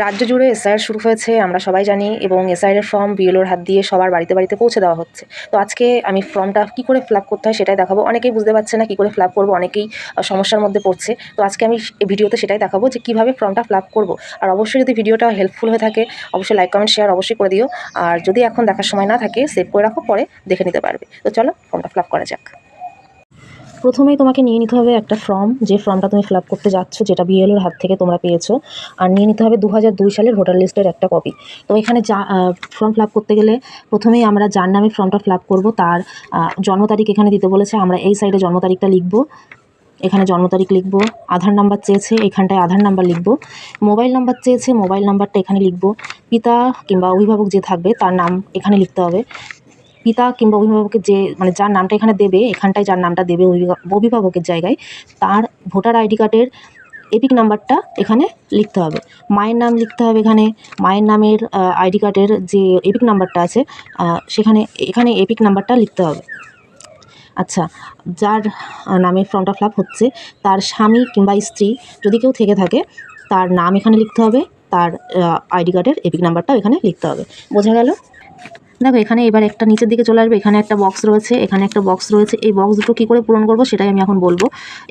রাজ্য জুড়ে এসআইআর শুরু হয়েছে, আমরা সবাই জানি, এবং এসআইআর ফর্ম বিএলওর হাত দিয়ে সবার বাড়িতে বাড়িতে পৌঁছে দেওয়া হচ্ছে। তো আজকে আমি ফর্মটা কী করে ফিল করতে হয় সেটাই দেখাবো। অনেকেই বুঝতে পারছে না কী করে ফিল করব, অনেকেই সমস্যার মধ্যে পড়ছে। তো আজকে আমি এই ভিডিওতে সেটাই দেখাবো যে কীভাবে ফর্মটা ফিল করব। আর অবশ্যই যদি ভিডিওটা হেল্পফুল হয়ে থাকে, অবশ্যই লাইক কমেন্ট শেয়ার অবশ্যই করে দিও। আর যদি এখন দেখার সময় না থাকে সেভ করে রাখো, পরে দেখে নিতে পারবে। তো চলো ফর্মটা ফিল করা যাক। প্রথমেই তোমাকে নিয়ে নিতে হবে একটা ফর্ম, যে ফর্মটা তুমি ফিল করতে যাচ্ছ, যেটা বিএলওর হাত থেকে তোমরা পেয়েছ। আর নিয়ে নিতে হবে দু হাজার দুই সালের ভোটার লিস্টের একটা কপি তো এখানে যা ফর্ম ফিল করতে গেলে প্রথমেই আমরা যার নামে ফর্মটা ফিল করব, তার জন্ম তারিখ এখানে দিতে বলেছে, আমরা এই সাইডে জন্ম তারিখটা লিখব। এখানে জন্ম তারিখ লিখব, আধার নাম্বার চেয়েছে, এখানটায় আধার নাম্বার লিখব। মোবাইল নাম্বার চেয়েছে, মোবাইল নাম্বারটা এখানে লিখব। পিতা কিংবা অভিভাবক যে থাকবে, তার নাম এখানে লিখতে হবে। পিতা কিংবা অভিভাবকের যে মানে যার নামটা এখানে দেবে, এখানটায় যার নামটা দেবে অভিভা- অভিভাবকের জায়গায়, তার ভোটার আইডি কার্ডের এপিক নাম্বারটা এখানে লিখতে হবে। মায়ের নাম লিখতে হবে এখানে। মায়ের নামের আইডি কার্ডের যে এপিক নাম্বারটা আছে সেখানে, এখানে এপিক নাম্বারটা লিখতে হবে। আচ্ছা যার নামে ফর্মটা ফিল আপ হচ্ছে, তার স্বামী কিংবা স্ত্রী যদি কেউ থেকে থাকে, তার নাম এখানে লিখতে হবে, তার আইডি কার্ডের এপিক নাম্বারটাও এখানে লিখতে হবে। বোঝা গেল? দেখো, এখানে এবার একটা নিচের দিকে চলে আসবে, এখানে একটা বক্স রয়েছে, এখানে একটা বক্স রয়েছে। এই বক্স দুটো কী করে পূরণ করব সেটাই আমি এখন বলব।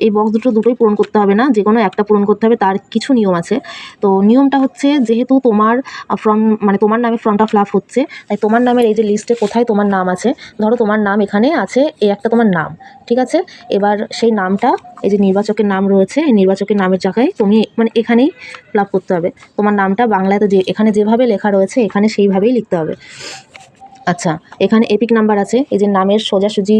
এই বক্স দুটো দুটোই পূরণ করতে হবে না যে কোনো একটা পূরণ করতে হবে, তার কিছু নিয়ম আছে। তো নিয়মটা হচ্ছে, যেহেতু তোমার ফর্ম মানে তোমার নামে ফর্মটা ফিল আপ হচ্ছে, তাই তোমার নামের এই যে লিস্টে কোথায় তোমার নাম আছে, ধরো তোমার নাম এখানে আছে, এই একটা তোমার নাম, ঠিক আছে? এবার সেই নামটা, এই যে নির্বাচকের নাম রয়েছে, এই নির্বাচকের নামের জায়গায় তুমি মানে এখানেই ফিল করতে হবে। তোমার নামটা বাংলাতে যে, এখানে যেভাবে লেখা রয়েছে, এখানে সেইভাবেই লিখতে হবে। আচ্ছা এখানে এপিক নাম্বার আছে। এই যে নামের সোজাসুজি,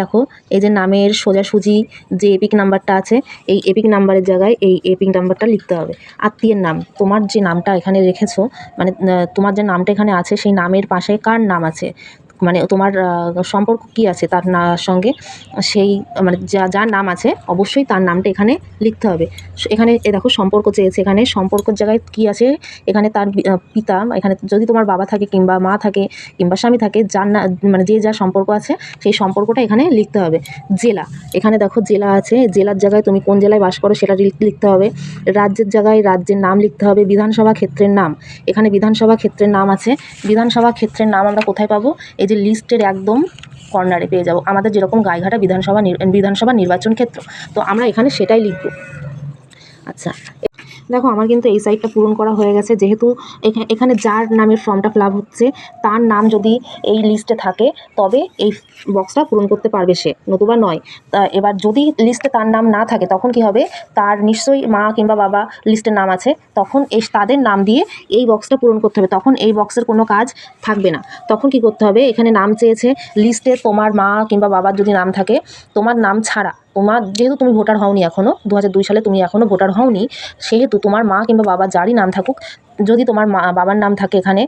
দেখো, এই যে নামের সোজাসুজি যে এপিক নাম্বারটা আছে, এই এপিক নাম্বারের জায়গায় এই এপিক নাম্বারটা লিখতে হবে। আত্মীয়ের নাম, তোমার যে নামটা এখানে রেখেছো মানে তোমার যে নামটা এখানে আছে, সেই নামের পাশে কার নাম আছে? মানে তোমার সম্পর্ক কি আছে তার না সঙ্গে, সেই মানে যা, যার নাম আছে, অবশ্যই তার নামটা এখানে লিখতে হবে। এখানে, এ দেখো, সম্পর্ক চেয়েছে এখানে, সম্পর্কের জায়গায় কি আছে, এখানে তার পিতা, এখানে যদি তোমার বাবা থাকে কিংবা মা থাকে কিংবা স্বামী থাকে, যার না মানে যে যার সম্পর্ক আছে, সেই সম্পর্কটা এখানে লিখতে হবে। জেলা, এখানে দেখো জেলা আছে, জেলার জায়গায় তুমি কোন জেলায় বাস করো সেটা লিখ- লিখতে হবে। রাজ্যের জায়গায় রাজ্যের নাম লিখতে হবে, বিধানসভা ক্ষেত্রের নাম। এখানে বিধানসভা ক্ষেত্রের নাম আছে, বিধানসভা ক্ষেত্রের নাম আমরা কোথায় পাবো? এই যে লিস্টের একদম কর্নারে পেয়ে যাব। আমাদের যেরকম গাইঘাটা বিধানসভা বিধানসভা নির্বাচন ক্ষেত্র, তো আমরা এখানে সেটাই লিখব। আচ্ছা দেখো, আমার কিন্তু এই সাইডটা পূরণ করা হয়ে গেছে। যেহেতু এখা- এখানে যার নামের ফর্মটা ফিল হচ্ছে, তার নাম যদি এই লিস্টে থাকে, তবে এই বক্সটা পূরণ করতে পারবে সে, নতুবা নয়। তা এবার যদি লিস্টে তার নাম না থাকে, তখন কি হবে? তার নিশ্চয়ই মা কিংবা বাবা লিস্টের নাম আছে। তখন এই তাদের নাম দিয়ে এই বক্সটা পূরণ করতে হবে। তখন এই বক্সের কোনো কাজ থাকবে না। তখন কি করতে হবে? এখানে নাম চেয়েছে লিস্টে তোমার মা কিংবা বাবার যদি নাম থাকে, তোমার নাম ছাড়া। তোমার, যেহেতু তুমি ভোটার হওনি এখনও দু হাজার দুই সালে তুমি এখনও ভোটার হওনি, সেহেতু তোমার মা কিংবা বাবা যারই নাম থাকুক, যদি তোমার মা, বাবার নাম থাকে এখানে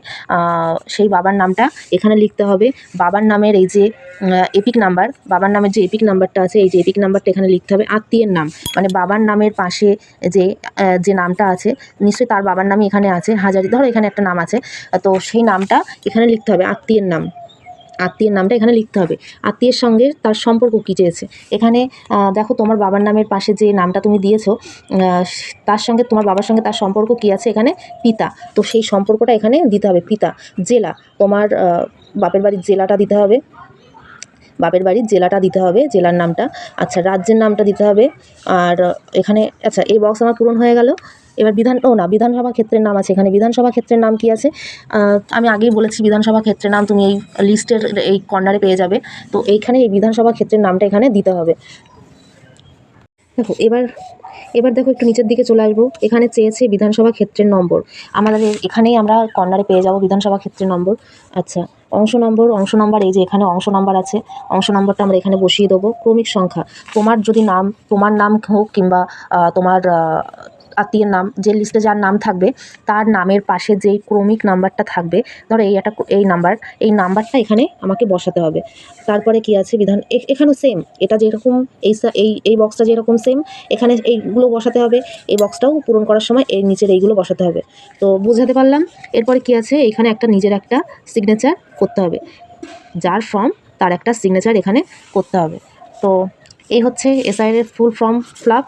সেই বাবার নামটা এখানে লিখতে হবে। বাবার নামের এই যে এপিক নাম্বার বাবার নামের যে এপিক নাম্বারটা আছে, এই যে এপিক নাম্বারটা এখানে লিখতে হবে, আত্মীয়ের নাম। মানে বাবার নামের পাশে যে যে নামটা আছে, নিশ্চয়ই তার বাবার নামই এখানে আছে, হাজারি, ধরো এখানে একটা নাম আছে, তো সেই নামটা এখানে লিখতে হবে, আত্মীয়ের নাম। আত্মীয়ের নামটা এখানে লিখতে হবে। আত্মীয়ের সঙ্গে তার সম্পর্ক কী চেয়েছে? এখানে দেখো তোমার বাবার নামের পাশে যে নামটা তুমি দিয়েছ তার সঙ্গে, তোমার বাবার সঙ্গে তার সম্পর্ক কী আছে এখানে? পিতা। তো সেই সম্পর্কটা এখানে দিতে হবে, পিতা। জেলা। তোমার বাপের বাড়ির জেলাটা দিতে হবে। বাপের বাড়ির জেলাটা দিতে হবে, জেলার নামটা। আচ্ছা রাজ্যের নামটা দিতে হবে। আর, এখানে আচ্ছা এই বক্স আমার পূরণ হয়ে গেল। এবার বিধান, ও না, বিধানসভা ক্ষেত্রের নাম আছে এখানে। বিধানসভা ক্ষেত্রের নাম কি আছে? আমি আগেই বলেছি বিধানসভা ক্ষেত্রের নাম, তুমি এই লিস্টের এই কর্নারে পেয়ে যাবে। তো এইখানে এই বিধানসভা ক্ষেত্রের নামটা এখানে দিতে হবে। দেখো, এবার এবার দেখো একটু নিচের দিকে চলে আসব। এখানে চেয়েছে বিধানসভা ক্ষেত্রের নম্বর। আমাদের এখানেই আমরা কর্নারে পেয়ে যাব বিধানসভা ক্ষেত্রের নম্বর। আচ্ছা অংশ নম্বর অংশ নম্বর, এই যে এখানে অংশ নম্বর আছে। অংশ নম্বরটা আমরা এখানে বসিয়ে দেবো। ক্রমিক সংখ্যা। তোমার যদি নাম, তোমার নাম হোক কিংবা তোমার আত্মীয়ের নাম, যে লিস্টে যার নাম থাকবে, তার নামের পাশে যেই ক্রমিক নাম্বারটা থাকবে, ধরো এই একটা এই নাম্বার এই নাম্বারটা এখানে আমাকে বসাতে হবে। তারপরে কি আছে বিধান? এখানেও সেম এটা যেরকম, এই এই এই বক্সটা যেরকম সেম এখানে এইগুলো বসাতে হবে, এই বক্সটাও পূরণ করার সময় এই নিচের এইগুলো বসাতে হবে। তো বুঝাতে পারলাম? এরপরে কি আছে? এখানে একটা নিজের একটা সিগনেচার করতে হবে। যার ফর্ম তার একটা সিগনেচার এখানে করতে হবে। তো এই হচ্ছে এসআইয়ের ফুল ফর্ম ফ্লাপ